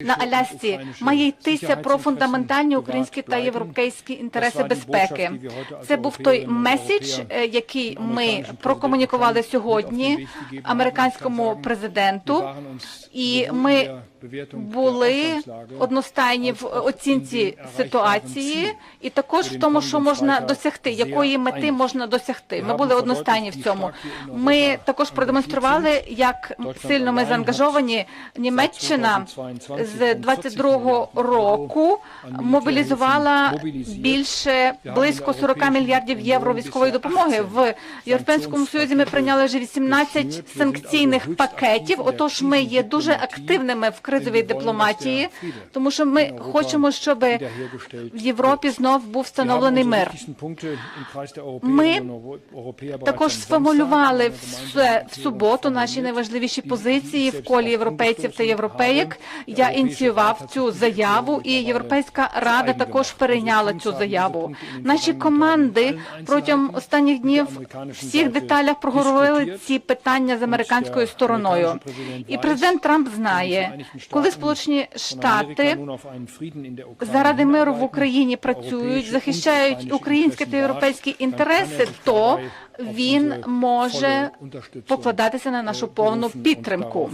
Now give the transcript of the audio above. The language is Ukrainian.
на Алясці має йтися про фундаментальні українські та європейські інтереси безпеки. Це був той меседж, е, який ми прокомунікували сьогодні американському президенту, і ми були одностайні в оцінці ситуації, і також в тому, що можна досягти, якої мети можна досягти. Ми були одностайні в цьому. Ми також продемонстрували, як сильно ми заангажовані. Німеччина з 22-го року мобілізувала більше близько 40 мільярдів євро військової допомоги. В Європейському Союзі ми прийняли вже 18 санкційних пакетів. Отож, ми є дуже активними в кризовій дипломатії, тому що ми хочемо, щоб в Європі знов був встановлений мир. Ми також сформулювали в, в суботу наші найважливіші позиції в колі європейців та європеєк. Я ініціював цю заяву, і Європейська рада також перейняла цю заяву. Наші команди протягом останніх днів в всіх деталях проговорили ці питання з американською стороною. І президент Трамп знає, коли Сполучені Штати заради миру в Україні працюють, захищають українські та європейські інтереси, то він може покладатися на нашу повну підтримку.